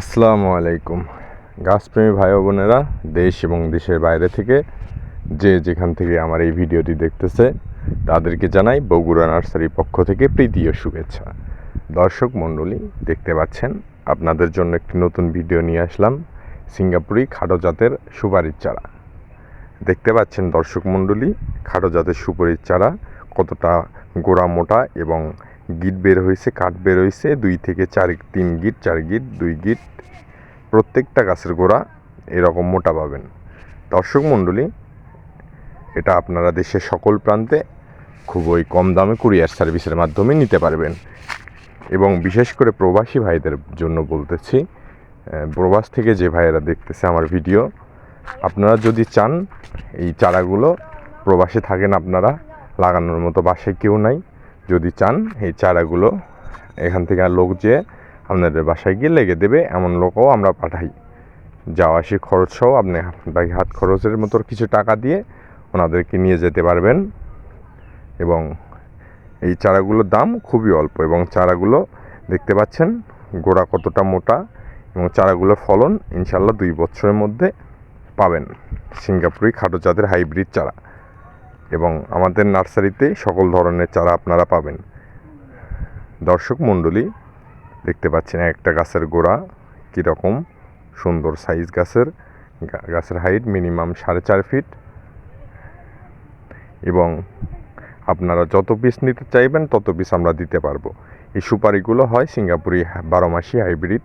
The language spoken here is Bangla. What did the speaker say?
আসসালামু আলাইকুম। গাছপ্রেমী ভাই বোনেরা, দেশ এবং দেশের বাইরে থেকে যে যেখান থেকে আমার এই ভিডিওটি দেখতেছে, তাদেরকে জানাই বগুড়া নার্সারির পক্ষ থেকে প্রীতি ও শুভেচ্ছা। দর্শক মণ্ডলী, দেখতে পাচ্ছেন, আপনাদের জন্য একটি নতুন ভিডিও নিয়ে আসলাম, সিঙ্গাপুরি খাটো জাতের সুপারির চারা। দেখতে পাচ্ছেন দর্শক মণ্ডলী, খাটো জাতের সুপারির চারা কতটা গোড়া মোটা এবং গিট বের হয়েছে, কাঠ বের হয়েছে, দুই থেকে চার, তিন গিট, চার গিট, দুই গিট। প্রত্যেকটা গাছের গোড়া এরকম মোটা পাবেন। দর্শক মণ্ডলী, এটা আপনারা দেশের সকল প্রান্তে খুবই কম দামে কুরিয়ার সার্ভিসের মাধ্যমে নিতে পারবেন। এবং বিশেষ করে প্রবাসী ভাইদের জন্য বলতেছি প্রবাস থেকে যে ভাইয়েরা দেখতেছে আমার ভিডিও, আপনারা যদি চান, এই চারাগুলো প্রবাসে থাকেন আপনারা, লাগানোর মতো বাসায় কেউ নাই। যদি চান, এই চারাগুলো এখান থেকে লোক যেয়ে আপনাদের বাসায় গিয়ে লেগে দেবে, এমন লোকও আমরা পাঠাই। যাওয়া আসি খরচ সহ আপনি বাকি হাত খরচের মতো কিছু টাকা দিয়ে ওনাদেরকে নিয়ে যেতে পারবেন। এবং এই চারাগুলোর দাম খুবই অল্প এবং চারাগুলো দেখতে পাচ্ছেন, গোড়া কতটা মোটা এবং চারাগুলোর ফলন ইনশাল্লাহ দুই বছরের মধ্যে পাবেন। সিঙ্গাপুরি খাটো জাতের হাইব্রিড চারা। এবং আমাদের নার্সারিতে সকল ধরনের চারা আপনারা পাবেন। দর্শক মণ্ডলী, দেখতে পাচ্ছেন একটা গাছের গোড়া কীরকম, সুন্দর সাইজ গাছের গাছের হাইট মিনিমাম সাড়ে চার ফিট এবং আপনারা যত পিস নিতে চাইবেন তত পিস আমরা দিতে পারব। এই সুপারিগুলো হয় সিঙ্গাপুরি বারো মাসি হাইব্রিড